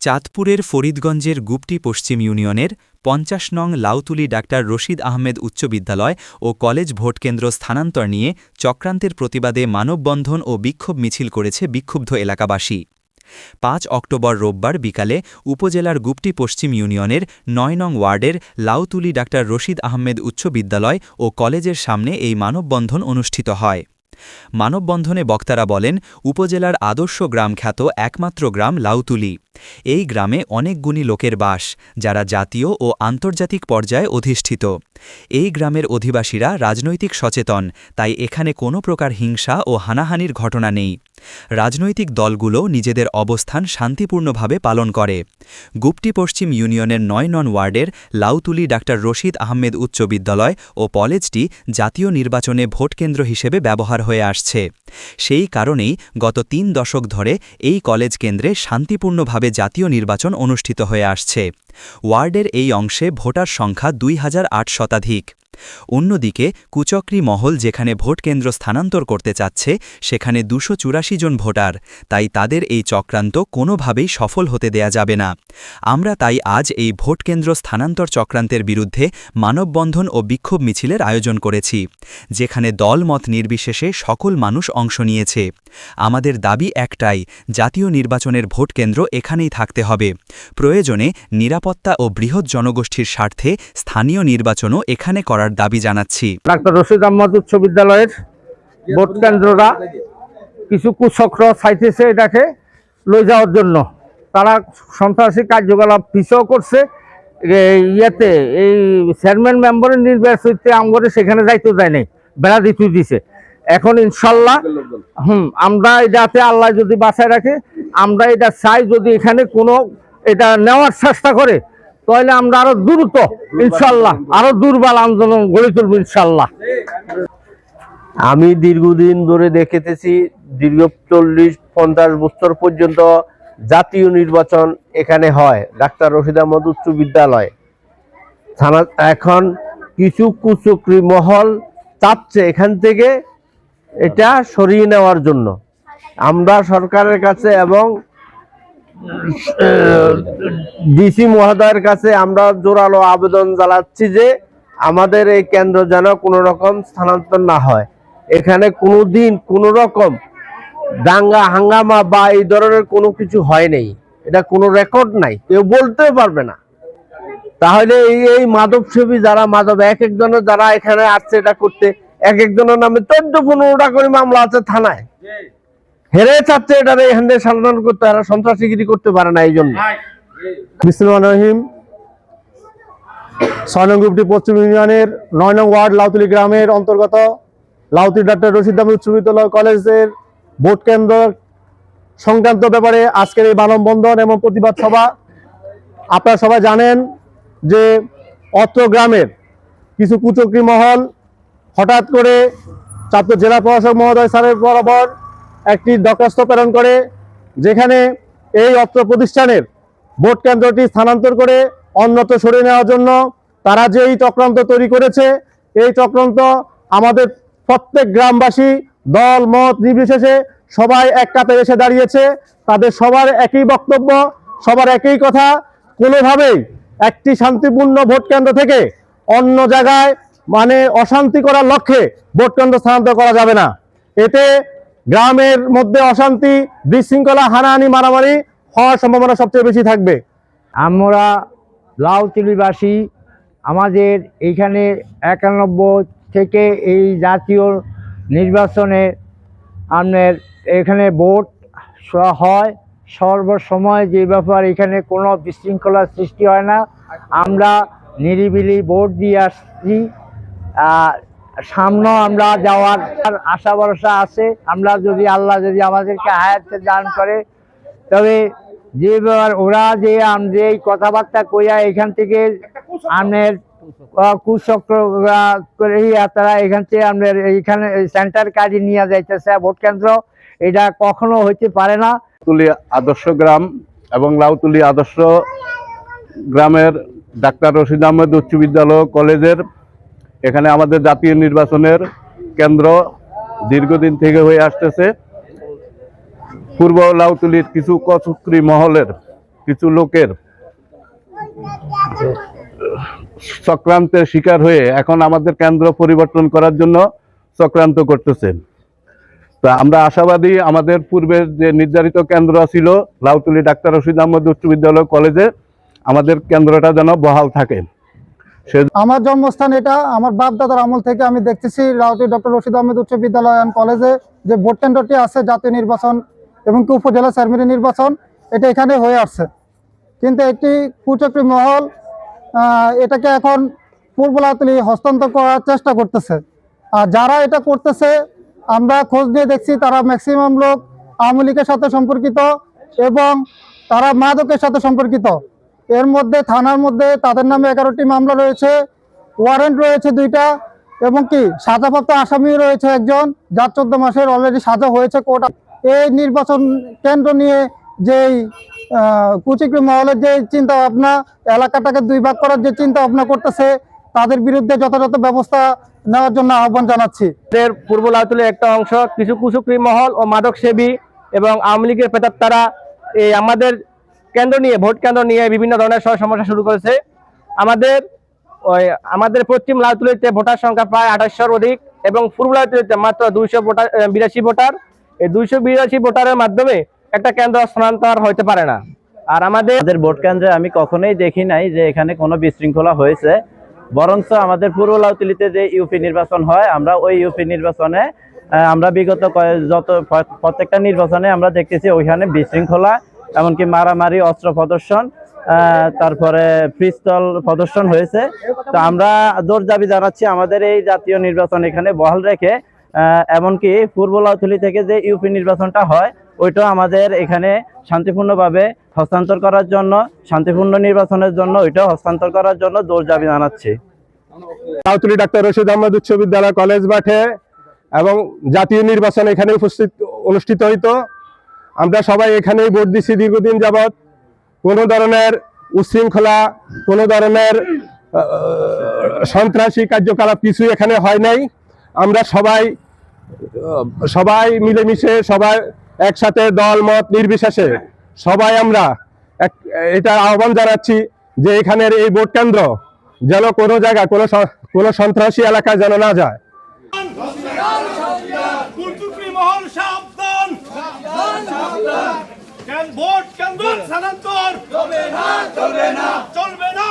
চাঁদপুরের ফরিদগঞ্জের গুপটি পশ্চিম ইউনিয়নের পঞ্চাশ নং লাউতুলি ডাক্তার রশিদ আহমেদ উচ্চ বিদ্যালয় ও কলেজ ভোটকেন্দ্র স্থানান্তর নিয়ে চক্রান্তের প্রতিবাদে মানববন্ধন ও বিক্ষোভ মিছিল করেছে বিক্ষুব্ধ এলাকাবাসী। পাঁচ অক্টোবর রোববার বিকালে উপজেলার গুপটি পশ্চিম ইউনিয়নের নয় নং ওয়ার্ডের লাউতুলি ডাক্তার রশিদ আহমেদ উচ্চ বিদ্যালয় ও কলেজের সামনে এই মানববন্ধন অনুষ্ঠিত হয়। মানববন্ধনে বক্তারা বলেন, উপজেলার আদর্শ গ্রাম খ্যাত একমাত্র গ্রাম লাউতুলি। এই গ্রামে অনেক গুণী লোকের বাস, যারা জাতীয় ও আন্তর্জাতিক পর্যায়ে অধিষ্ঠিত। এই গ্রামের অধিবাসীরা রাজনৈতিক সচেতন, তাই এখানে কোনো প্রকার হিংসা ও হানাহানির ঘটনা নেই। রাজনৈতিক দলগুলো নিজেদের অবস্থান শান্তিপূর্ণভাবে পালন করে। গুপটি পশ্চিম ইউনিয়নের নয় নন ওয়ার্ডের লাউতুলি ডাক্তার রশিদ আহমেদ উচ্চ বিদ্যালয় ও কলেজটি জাতীয় নির্বাচনে ভোটকেন্দ্র হিসেবে ব্যবহার হয়ে আসছে। সেই কারণেই গত তিন দশক ধরে এই কলেজ কেন্দ্রে শান্তিপূর্ণভাবে জাতীয় নির্বাচন অনুষ্ঠিত হয়ে আসছে। ওয়ার্ডের এই অংশে ভোটার সংখ্যা দুই হাজার আট শতাধিক। অন্যদিকে, কুচক্রি মহল যেখানে ভোটকেন্দ্র স্থানান্তর করতে চাচ্ছে, সেখানে দুশো জন ভোটার, তাই তাদের এই চক্রান্ত কোনোভাবেই সফল হতে দেয়া যাবে না। আমরা তাই আজ এই ভোটকেন্দ্র স্থানান্তর চক্রান্তের বিরুদ্ধে মানববন্ধন ও বিক্ষোভ মিছিলের আয়োজন করেছি, যেখানে দলমত নির্বিশেষে সকল মানুষ অংশ নিয়েছে। আমাদের দাবি একটাই, জাতীয় নির্বাচনের ভোটকেন্দ্র এখানেই থাকতে হবে। প্রয়োজনে নিরাপত্তা ও বৃহৎ জনগোষ্ঠীর স্বার্থে স্থানীয় নির্বাচনও এখানে করার দাবি জানাচ্ছি। ডাক্তার রশিদ আহমদ উচ্চ বিদ্যালয়ের ভোট কেন্দ্ররা কিছু কুচক্র চাইতেছে এটাকে লই যাওয়ার জন্য। তারা সন্ত্রাসী কার্যকলাপ পিছও করছে। ইয়েতে, এই চেয়ারম্যান মেম্বারের নির্বাচিত আমগরে সেখানে যাইতে দেয় নাই, বেড়া দিতে দিছে। এখন ইনশাল্লাহ, হুম, আমরা এটাতে আল্লাহ যদি বাঁচায় রাখে, আমরা এটা চাই যদি এখানে কোনো এটা নেওয়ার চেষ্টা করে, তাহলে আমরা আরও দ্রুত, ইনশাল্লাহ, আরও দুর্বল আন্দোলন গড়ে তুলবো ইনশাল্লাহ। আমি দীর্ঘদিন ধরে দেখেতেছি, দীর্ঘ চল্লিশ, পঞ্চাশ বছর পর্যন্ত জাতীয় নির্বাচন এখানে হয়। ডাক্তার রশিদ আহমদ উচ্চ বিদ্যালয়। থানা, এখন কিছু কুচক্রি মহল চাচ্ছে এখান থেকে এটা সরিয়ে নেওয়ার জন্য। আমরা সরকারের কাছে এবং ডিসি মহোদয়ের কাছে আমরা জোরালো আবেদন জানাচ্ছি যে আমাদের এই কেন্দ্র যেন কোনো রকম স্থানান্তর না হয়। এখানে কোনো দিন কোনো রকম দাঙ্গা, হাঙ্গামা বা এই ধরনের কোনো কিছু হয় নাই। এটা কোনো রেকর্ড নাই। কেউ বলতে পারবে না। তাহলে এই এই মাদক সেবী যারা, মাদক এক একজনের যারা এখানে আসছে এটা করতে এক একজনের নামে চোদ্দ পনেরোটা করে মামলা আছে থানায়। হেরে চাচ্ছে এটারে এখান থেকে সাধারণ করতে, এরা সন্ত্রাসীগিরি করতে পারে না এই জন্য রহিম। ছয় নং গ্রুপটি পশ্চিম ইউনিয়নের নয় নং ওয়ার্ড লাউতুলি গ্রামের অন্তর্গত লাউতুলি ডাক্তার রশিদ আহমেদ উচ্চ বিদ্যালয় কলেজের ভোট কেন্দ্র সংক্রান্ত ব্যাপারে আজকের এই মানববন্ধন এবং প্রতিবাদ সভা। আপনারা সবাই জানেন যে অত্র গ্রামের কিছু কুচক্রি মহল হঠাৎ করে চাঁদপুর জেলা প্রশাসক মহোদয় স্যারের বরাবর একটি দরখাস্ত প্রেরণ করে, যেখানে এই অত্র প্রতিষ্ঠানের ভোট কেন্দ্রটি স্থানান্তর করে অন্যত্র সরিয়ে নেওয়ার জন্য তারা যে এই চক্রান্ত তৈরি করেছে, এই চক্রান্ত আমাদের প্রত্যেক গ্রামবাসী দল, মত, নির্বিশেষে সবাই এক কাতে এসে দাঁড়িয়েছে। তাদের সবার একই বক্তব্য, সবার একই কথা। কোনোভাবেই একটি শান্তিপূর্ণ ভোট কেন্দ্র থেকে অন্য জায়গায় মানে অশান্তি করার লক্ষ্যে ভোট কেন্দ্র স্থানান্তর করা যাবে না। এতে গ্রামের মধ্যে অশান্তি, বিশৃঙ্খলা, হানাহানি, মারামারি হওয়ার সম্ভাবনা সবচেয়ে বেশি থাকবে। আমরা লাউতুলিবাসী আমাদের এইখানে একানব্বই থেকে এই জাতীয় নির্বাচনে আপনার এখানে ভোট হয় সর্বসময় যে ব্যাপার এখানে কোনো বিশৃঙ্খলার সৃষ্টি হয় না। আমরা নিরিবিলি ভোট দিয়ে আসছি। আর সামনেও আমরা যাওয়ার আশা ভরসা আছে। আমরা যদি আল্লাহ যদি আমাদেরকে হায়াতে দান করে তবে যে ব্যাপার ওরা যে আম যে এই কথাবার্তা কইয়া এখান থেকে আমের কুচক্র তারা এখান থেকে আমাদের এইখানে সেন্টার কাজে নিয়ে যাইতেছে, ভোট কেন্দ্র। এটা কখনো হইতে পারে না। লাউতুলি আদর্শ গ্রাম এবং লাউতুলি আদর্শ গ্রামের ডাক্তার রশিদ আহমেদ উচ্চ বিদ্যালয় কলেজের এখানে আমাদের জাতীয় নির্বাচনের কেন্দ্র দীর্ঘদিন থেকে হয়ে আসতেছে। পূর্ব লাউতুলির কিছু কচুক্রি মহলের কিছু লোকের চক্রান্তের শিকার হয়ে এখন আমাদের কেন্দ্র পরিবর্তন করার জন্য চক্রান্ত করতেছেন। তা আমরা আশাবাদী আমাদের পূর্বের যে নির্ধারিত কেন্দ্র ছিল লাউতুলি ডাক্তার রশিদ আহমদ উচ্চ বিদ্যালয় কলেজে আমাদের কেন্দ্রটা যেন বহাল থাকে। আমার জন্মস্থান এটা, আমার বাপ দাদার আমল থেকে আমি দেখতেছি রাউটি ডক্টর রশিদ আহমেদ উচ্চ বিদ্যালয় কলেজে যে ভোট কেন্দ্রটি আছে, জাতীয় নির্বাচন এবং উপজেলা চেয়ারম্যানের নির্বাচন, এটা এখানে হয়ে আসছে। কিন্তু একটি কুচক্রী মহল এটাকে এখন পূর্বলাতলি হস্তান্তর করার চেষ্টা করতেছে। আর যারা এটা করতেছে, আমরা খোঁজ দিয়ে দেখছি তারা ম্যাক্সিমাম লোক আওয়ামী লীগের সাথে সম্পর্কিত এবং তারা মাদকের সাথে সম্পর্কিত। এর মধ্যে, থানার মধ্যে তাদের নামে এগারোটি মামলা রয়েছে ওয়ারেন্ট রয়েছে দুইটা এবং কি সাজাপ্রাপ্ত আসামি রয়েছে একজন, যার চোদ্দ মাসের অলরেডি সাজা হয়েছে কোর্ট এই নির্বাচন কেন্দ্র নিয়ে যেই কুচিকরি মহলের যে চিন্তা ভাবনা এলাকাটাকে দুই ভাগ করার যে চিন্তা ভাবনা করতেছে, তাদের বিরুদ্ধে যথাযথ ব্যবস্থা নেওয়ার জন্য আহ্বান জানাচ্ছি। এর পূর্ব লাউতুলের একটা অংশ, কিছু কুচুকরি মহল ও মাদক সেবী এবং আওয়ামী লীগের প্রেতাত্মারা এই আমাদের কেন্দ্র নিয়ে, ভোট কেন্দ্র নিয়ে বিভিন্ন ধরনের সমস্যা শুরু করেছে। আমাদের ওই আমাদের পশ্চিম লাউতুলিতে ভোটার সংখ্যা প্রায় আঠাশশোর অধিক এবং পূর্ব লাউতুলিতে মাত্র দুইশো ভোটার বিরাশি ভোটার। এই দুইশো বিরাশি ভোটারের মাধ্যমে একটা কেন্দ্র স্থানান্তর হতে পারে না। আর আমাদের ভোট কেন্দ্রে আমি কখনোই দেখি নাই যে এখানে কোনো বিশৃঙ্খলা হয়েছে। বরঞ্চ আমাদের পূর্ব লাউতলিতে যে ইউপি নির্বাচন হয়, আমরা ওই ইউপি নির্বাচনে আমরা বিগত যত প্রত্যেকটা নির্বাচনে আমরা দেখতেছি ওইখানে বিশৃঙ্খলা, এমনকি মারামারি, অস্ত্র প্রদর্শন তারপরে পিস্তল প্রদর্শন হয়েছে। তো আমরা জোর দাবি জানাচ্ছি আমাদের এই জাতীয় নির্বাচন এখানে বহাল রেখে এমনকি পূর্ব লাউথলি থেকে যে ইউপি নির্বাচনটা হয় ওইটাও আমাদের এখানে শান্তিপূর্ণভাবে হস্তান্তর করার জন্য, শান্তিপূর্ণ নির্বাচনের জন্য ওইটাও হস্তান্তর করার জন্য জোর দাবি জানাচ্ছি। লাউতুলি ডাক্তার রশিদ আহমদ উচ্চ বিদ্যালয় কলেজ মাঠে এবং জাতীয় নির্বাচন এখানে উপস্থিত, অনুষ্ঠিত হইতো। আমরা সবাই এখানেই ভোট দিচ্ছি দীর্ঘদিন যাবৎ। কোনো ধরনের উচ্ছৃঙ্খলা কোনো ধরনের সন্ত্রাসী কার্যকলাপ কিছুই এখানে হয় নাই। আমরা সবাই সবাই মিলেমিশে সবাই একসাথে দল, মত নির্বিশেষে সবাই আমরা এটা আহ্বান জানাচ্ছি যে এখানের এই ভোট কেন্দ্র যেন কোনো জায়গা, কোনো কোনো সন্ত্রাসী এলাকায় যেন না যায়। ভোট কেন্দ্র চলবে না চলবে না।